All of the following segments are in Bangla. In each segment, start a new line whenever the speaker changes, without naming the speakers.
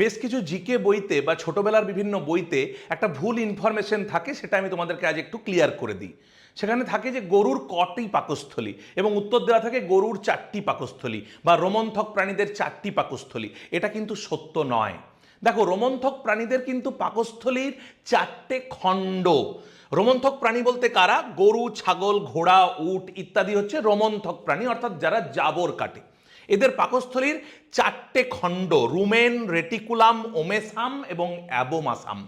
বেশ কিছু জিকে বইতে বা ছোটবেলার বিভিন্ন বইতে একটা ভুল ইনফরমেশন থাকে, সেটা আমি তোমাদেরকে আজ একটু ক্লিয়ার করে দিই। সেখানে থাকে যে গরুর কটি পাকস্থলী এবং উত্তর দেওয়া থাকে গরুর চারটি পাকস্থলী বা রোমন্থক প্রাণীদের চারটি পাকস্থলী। এটা কিন্তু সত্য নয়। দেখো, রোমন্থক প্রাণীদের কিন্তু পাকস্থলীর চারটে খণ্ড। রোমন্থক প্রাণী বলতে কারা? গরু, ছাগল, ঘোড়া, উট ইত্যাদি হচ্ছে রোমন্থক প্রাণী, অর্থাৎ যারা জাবর কাটে। এদের পাকস্থলীর চারটে খণ্ড, রুমেন, রেটিকুলাম, ওমেসাম এবং অ্যাবোমাসাম।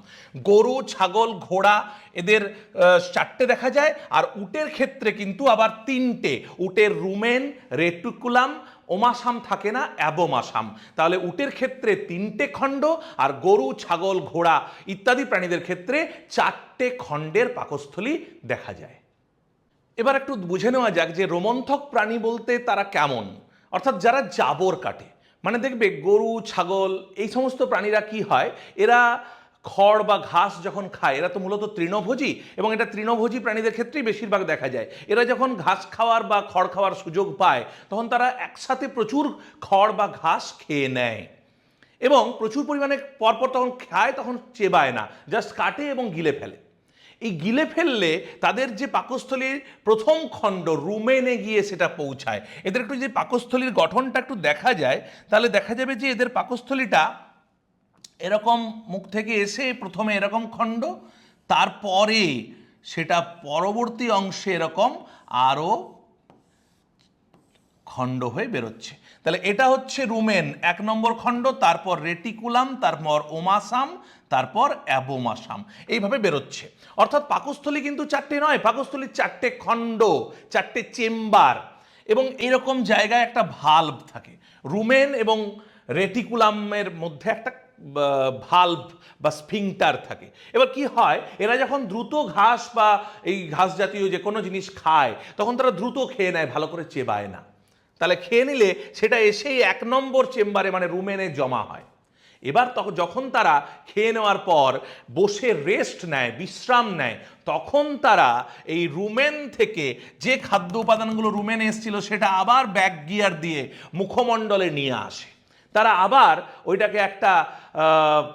গরু, ছাগল, ঘোড়া, এদের চারটে দেখা যায়। আর উটের ক্ষেত্রে কিন্তু আবার তিনটে। উটের রুমেন, রেটিকুলাম, ওমাসাম থাকে না, অ্যাবোমাসাম। তাহলে উটের ক্ষেত্রে তিনটে খণ্ড আর গরু, ছাগল, ঘোড়া ইত্যাদি প্রাণীদের ক্ষেত্রে চারটে খণ্ডের পাকস্থলী দেখা যায়। এবার একটু বুঝে নেওয়া যাক যে রোমন্থক প্রাণী বলতে তারা কেমন। অর্থাৎ যারা জাবর কাটে মানে দেখবে গরু, ছাগল, এই সমস্ত প্রাণীরা কি হয়? এরা খড় বা ঘাস যখন খায়, এরা তো মূলত তৃণভোজী এবং এটা তৃণভোজী প্রাণীদের ক্ষেত্রেই বেশিরভাগ দেখা যায়। এরা যখন ঘাস খাওয়ার বা খড় খাওয়ার সুযোগ পায়, তখন তারা একসাথে প্রচুর খড় বা ঘাস খেয়ে নেয় এবং প্রচুর পরিমাণে পরপর তখন খায়, তখন চেবায় না, জাস্ট কাটে এবং গিলে ফেলে। এই গিলে ফেললে তাদের যে পাকস্থলীর প্রথম খণ্ড, রুমেনে গিয়ে সেটা পৌঁছায়। এদের একটু যে পাকস্থলীর গঠনটা একটু দেখা যায়, তাহলে দেখা যাবে যে এদের পাকস্থলীটা এরকম মুখ থেকে এসে প্রথমে এরকম খণ্ড, তারপরে সেটা পরবর্তী অংশে এরকম আরও খণ্ড হয়ে বেরোচ্ছে। তাহলে এটা হচ্ছে রুমেন, এক নম্বর খণ্ড, তারপর রেটিকুলাম, তারপর ওমাসাম, তারপর অ্যাবোমাসাম। এইভাবে বেরোচ্ছে। অর্থাৎ পাকস্থলী কিন্তু চারটে নয়, পাকস্থলীর চারটে খণ্ড, চারটে চেম্বার। এবং এরকম জায়গায় একটা ভাল্ব থাকে। রুমেন এবং রেটিকুলামের মধ্যে একটা ভাল্ভ বা স্ফিংটার থাকে। এবার কি হয়, এরা যখন দ্রুত ঘাস বা এই ঘাস জাতীয় যে কোনো জিনিস খায়, তখন তারা দ্রুত খেয়ে নেয়, ভালো করে চেবায় না। তাহলে খেয়ে নিলে সেটা এসেই এক নম্বর চেম্বারে মানে রুমেনে জমা হয়। এবার তখন যখন তারা খেয়ে নেওয়ার পর বসে রেস্ট নেয়, বিশ্রাম নেয়, তখন তারা এই রুমেন থেকে যে খাদ্য উপাদানগুলো রুমেনে এসেছিল সেটা আবার ব্যাক গিয়ার দিয়ে মুখমণ্ডলে নিয়ে আসে। তারা আবার ওইটাকে একটা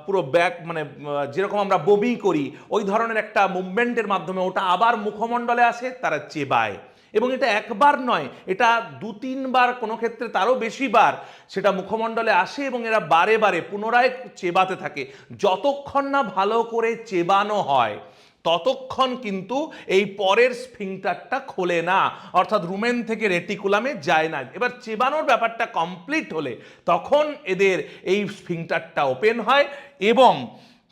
পুরো ব্যাক মানে যেরকম আমরা বমি করি, ওই ধরনের একটা মুভমেন্টের মাধ্যমে ওটা আবার মুখমণ্ডলে আসে, তারা চেবায়। এবং এটা একবার নয়, এটা দু তিনবার কোনো ক্ষেত্রে তারও বেশিবার সেটা মুখমণ্ডলে আসে এবং এরা বারে বারে পুনরায় চেবাতে থাকে। যতক্ষণ না ভালো করে চেবানো হয়, ততক্ষণ কিন্তু এই পরের স্ফিংটারটা খোলে না। অর্থাৎ রুমেন থেকে রেটিকুলামে যায় না। এবার চেবানোর ব্যাপারটা কমপ্লিট হলে তখন এদের এই স্ফিংটারটা ওপেন হয় এবং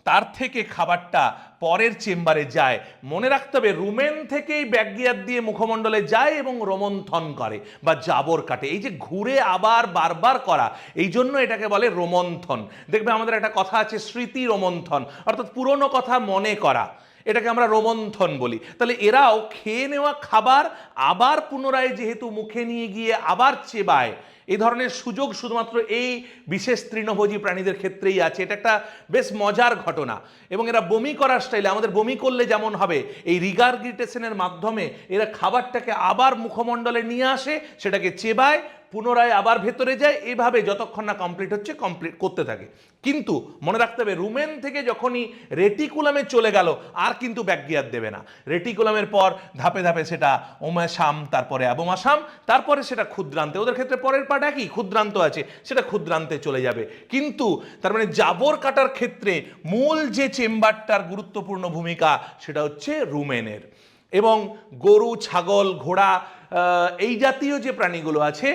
তার থেকে খাবারটা পরের চেম্বারে যায়। মনে রাখতে হবে, রুমেন থেকেই ব্যাগিয়ার দিয়ে মুখমণ্ডলে যায় এবং রোমন্থন করে বা জাবর কাটে। এই যে ঘুরে আবার বারবার করা, এই জন্য এটাকে বলে রোমন্থন। দেখবে আমাদের একটা কথা আছে, স্মৃতি রোমন্থন, অর্থাৎ পুরনো কথা মনে করা। এটাকে আমরা রোমন্থন বলি। তাহলে এরাও খেয়ে নেওয়া খাবার আবার পুনরায় যেহেতু মুখে নিয়ে গিয়ে আবার চেবায়, এই ধরনের সুযোগ শুধুমাত্র এই বিশেষ তৃণভোজী প্রাণীদের ক্ষেত্রেই আছে। এটা একটা বেশ মজার ঘটনা। এবং এরা বমি করার স্টাইলে, আমাদের বমি করলে যেমন হবে, এই রিগার্গিটেশনের মাধ্যমে এরা খাবারটাকে আবার মুখমণ্ডলে নিয়ে আসে, সেটাকে চেবায় পুনরায় আবার ভেতরে যায়, এভাবে যতক্ষণ না কমপ্লিট হচ্ছে কমপ্লিট করতে থাকে। কিন্তু মনে রাখতে হবে, রুমেন থেকে যখনই রেটিকুলামে চলে গেল, আর কিন্তু ব্যাকগিয়ার দেবে না। রেটিকুলামের পর ধাপে ধাপে সেটা ওমাসাম তারপরে অ্যাবোমাসাম তারপরে সেটা ক্ষুদ্রান্তে। ওদের ক্ষেত্রে পরের পার্ট একই, ক্ষুদ্রান্ত আছে, সেটা ক্ষুদ্রান্তে চলে যাবে। কিন্তু তার মানে জাবর কাটার ক্ষেত্রে মূল যে চেম্বারটার গুরুত্বপূর্ণ ভূমিকা, সেটা হচ্ছে রুমেনের। এবং গরু, ছাগল, ঘোড়া এই জাতীয় যে প্রাণীগুলো আছে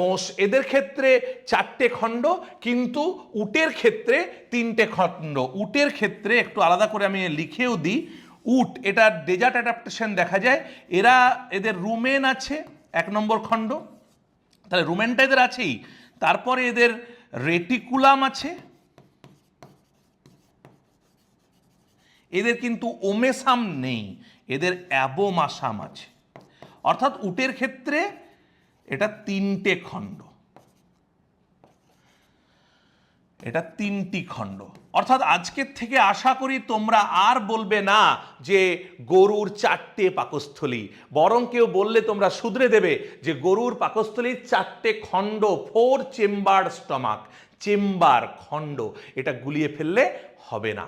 মোষ, এদের ক্ষেত্রে চারটে খণ্ড, কিন্তু উটের ক্ষেত্রে তিনটে খণ্ড। উটের ক্ষেত্রে একটু আলাদা করে আমি লিখেও দিই। উট এটা ডেজার্ট অ্যাডাপ্টেশন দেখা যায়। এরা এদের রুমেন আছে, এক নম্বর খণ্ড। তাহলে রুমেনটা এদের আছেই। তারপরে এদের রেটিকুলাম আছে। এদের কিন্তু ওমেসাম নেই, এদের অ্যাবোমাসাম আছে। অর্থাৎ উটের ক্ষেত্রে এটা তিনটে খণ্ড। এটা তিনটি খণ্ড। অর্থাৎ আজকের থেকে আশা করি তোমরা আর বলবে না যে গরুর চারটে পাকস্থলী, বরং কেউ বললে তোমরা শুধরে দেবে যে গরুর পাকস্থলীর চারটে খণ্ড ফোর চেম্বার স্টমাক চেম্বার খণ্ড, এটা গুলিয়ে ফেললে হবে না।